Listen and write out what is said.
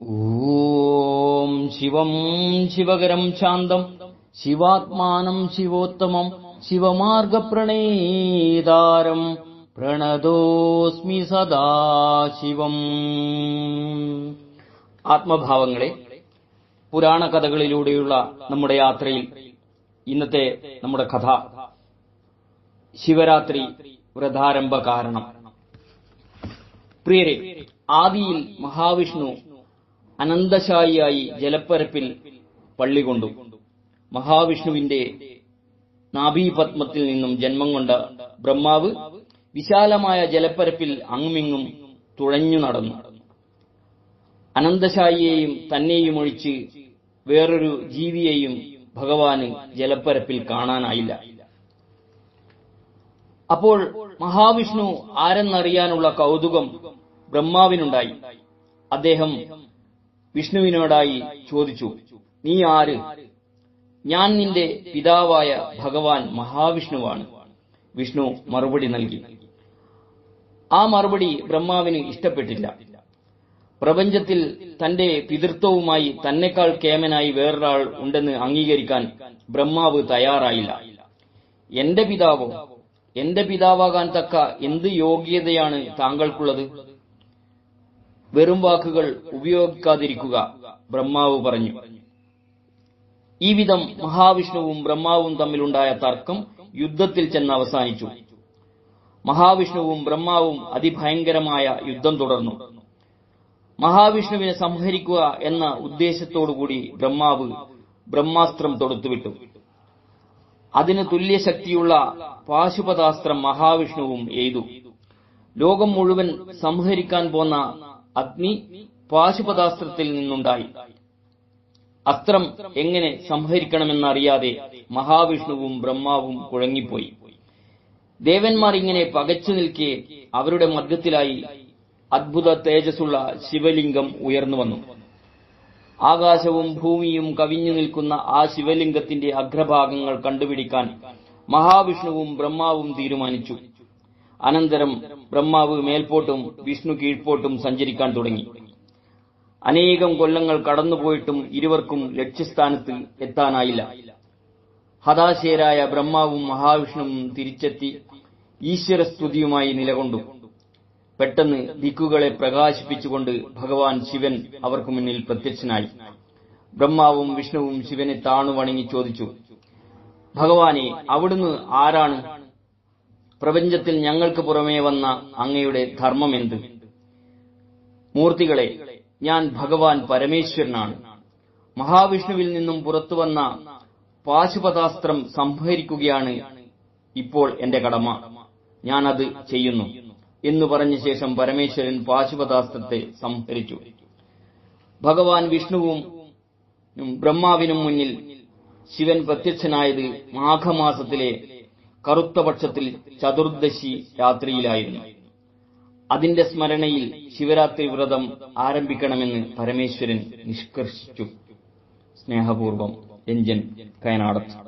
ഓം ശിവം ശിവകരം ശാന്തം ശിവാത്മാനം ശിവോത്തമം ശിവമാർഗപ്രണേതാരം പ്രണതോസ്മി സദാശിവം ആത്മഭാവങ്ങളെ പുരാണ കഥകളിലൂടെയുള്ള നമ്മുടെ യാത്രയിൽ ഇന്നത്തെ നമ്മുടെ കഥ ശിവരാത്രി വ്രതാരംഭ കാരണം. പ്രിയരെ ആദിയിൽ മഹാവിഷ്ണു അനന്തശായിയായി ജലപ്പരപ്പിൽ പള്ളി കൊണ്ടു. മഹാവിഷ്ണുവിന്റെ നാഭീപത്മത്തിൽ നിന്നും ജന്മം കൊണ്ട ബ്രഹ്മാവ് വിശാലമായ ജലപ്പരപ്പിൽ അങ്ങുമിങ്ങും തുഴഞ്ഞു നടന്നു. അനന്തശായിയെയും തന്നെയും ഒഴിച്ച് വേറൊരു ജീവിയെയും ഭഗവാന് ജലപ്പരപ്പിൽ കാണാനായില്ല. അപ്പോൾ മഹാവിഷ്ണു ആരെന്നറിയാനുള്ള കൗതുകം ബ്രഹ്മാവിനുണ്ടായി. അദ്ദേഹം വിഷ്ണുവിനോടായി ചോദിച്ചു നീ ആര്? ഞാൻ നിന്റെ പിതാവായ ഭഗവാൻ മഹാവിഷ്ണുവാണ്. വിഷ്ണു മറുപടി നൽകി ആ മറുപടി ബ്രഹ്മാവിന് ഇഷ്ടപ്പെട്ടില്ല. പ്രപഞ്ചത്തിൽ തന്റെ പിതൃത്വവുമായി തന്നെക്കാൾ കേമനായി വേറൊരാൾ ഉണ്ടെന്ന് അംഗീകരിക്കാൻ ബ്രഹ്മാവ് തയ്യാറായില്ല. എന്റെ പിതാവോ? എന്റെ പിതാവാകാൻ തക്ക എന്ത് യോഗ്യതയാണ് താങ്കൾക്കുള്ളത്? വെറും വാക്കുകൾ ഉപയോഗിക്കാതിരിക്കുക ബ്രഹ്മാവ് പറഞ്ഞു. ഈ വിധം മഹാവിഷ്ണുവും ബ്രഹ്മാവും തമ്മിലുണ്ടായ തർക്കം യുദ്ധത്തിൽ ചെന്ന് അവസാനിച്ചു. മഹാവിഷ്ണുവും ബ്രഹ്മാവും അതിഭയങ്കരമായ യുദ്ധം തുടർന്നു. മഹാവിഷ്ണുവിനെ സംഹരിക്കുക എന്ന ഉദ്ദേശത്തോടുകൂടി ബ്രഹ്മാവ് ബ്രഹ്മാസ്ത്രം തൊടുത്തുവിട്ടു. അതിന് തുല്യശക്തിയുള്ള പാശുപതാസ്ത്രം മഹാവിഷ്ണുവും എയ്തു. ലോകം മുഴുവൻ സംഹരിക്കാൻ പോന്ന അഗ്നി പാശുപതാസ്ത്രത്തിൽ നിന്നുണ്ടായി. അസ്ത്രം എങ്ങനെ സംഹരിക്കണമെന്നറിയാതെ മഹാവിഷ്ണുവും ബ്രഹ്മാവും കുഴങ്ങിപ്പോയി. ദേവന്മാർ ഇങ്ങനെ പകച്ചു നിൽക്കെ അവരുടെ മധ്യത്തിലായി അത്ഭുത തേജസ്സുള്ള ശിവലിംഗം ഉയർന്നു വന്നു. ആകാശവും ഭൂമിയും കവിഞ്ഞു നിൽക്കുന്ന ആ ശിവലിംഗത്തിന്റെ അഗ്രഭാഗങ്ങൾ കണ്ടുപിടിക്കാൻ മഹാവിഷ്ണുവും ബ്രഹ്മാവും തീരുമാനിച്ചു. അനന്തരം ബ്രഹ്മാവ് മേൽപോട്ടും വിഷ്ണു കീഴ്പോട്ടും സഞ്ചരിക്കാൻ തുടങ്ങി. അനേകം കൊല്ലങ്ങൾ കടന്നുപോയിട്ടും ഇരുവർക്കും ലക്ഷ്യസ്ഥാനത്ത് എത്താനായില്ല. ഹതാശയരായ ബ്രഹ്മാവും മഹാവിഷ്ണുവും തിരിച്ചെത്തി ഈശ്വരസ്തുതിയുമായി നിലകൊണ്ടു. പെട്ടെന്ന് ദിക്കുകളെ പ്രകാശിപ്പിച്ചുകൊണ്ട് ഭഗവാൻ ശിവൻ അവർക്ക് മുന്നിൽ പ്രത്യക്ഷനായി. ബ്രഹ്മാവും വിഷ്ണുവും ശിവനെ താണു വണങ്ങി ചോദിച്ചു ഭഗവാനെ അവിടുന്ന് ആരാണ് പ്രപഞ്ചത്തിൽ ഞങ്ങൾക്ക് പുറമേ വന്ന അങ്ങയുടെ ധർമ്മം എന്ത് മൂർത്തികളെ ഞാൻ ഭഗവാൻ പരമേശ്വരനാണ്. മഹാവിഷ്ണുവിൽ നിന്നും പുറത്തു വന്ന പാശുപതാസ്ത്രം സംഹരിക്കുകയാണ് ഇപ്പോൾ എന്റെ കടമ. ഞാൻ അത് ചെയ്യുന്നു. എന്നു പറഞ്ഞ ശേഷം പരമേശ്വരൻ പാശുപതാസ്ത്രത്തെ സംഹരിച്ചു ഭഗവാൻ വിഷ്ണുവും ബ്രഹ്മാവിനും മുന്നിൽ ശിവൻ പ്രത്യക്ഷനായത് മാഘമാസത്തിലെ കറുത്ത പക്ഷത്തിൽ ചതുർദശി രാത്രിയിലായിരുന്നു. അതിന്റെ സ്മരണയിൽ ശിവരാത്രി വ്രതം ആരംഭിക്കണമെന്ന് പരമേശ്വരൻ നിഷ്കർഷിച്ചു. സ്നേഹപൂർവം രഞ്ജൻ കയനാടത്ത്.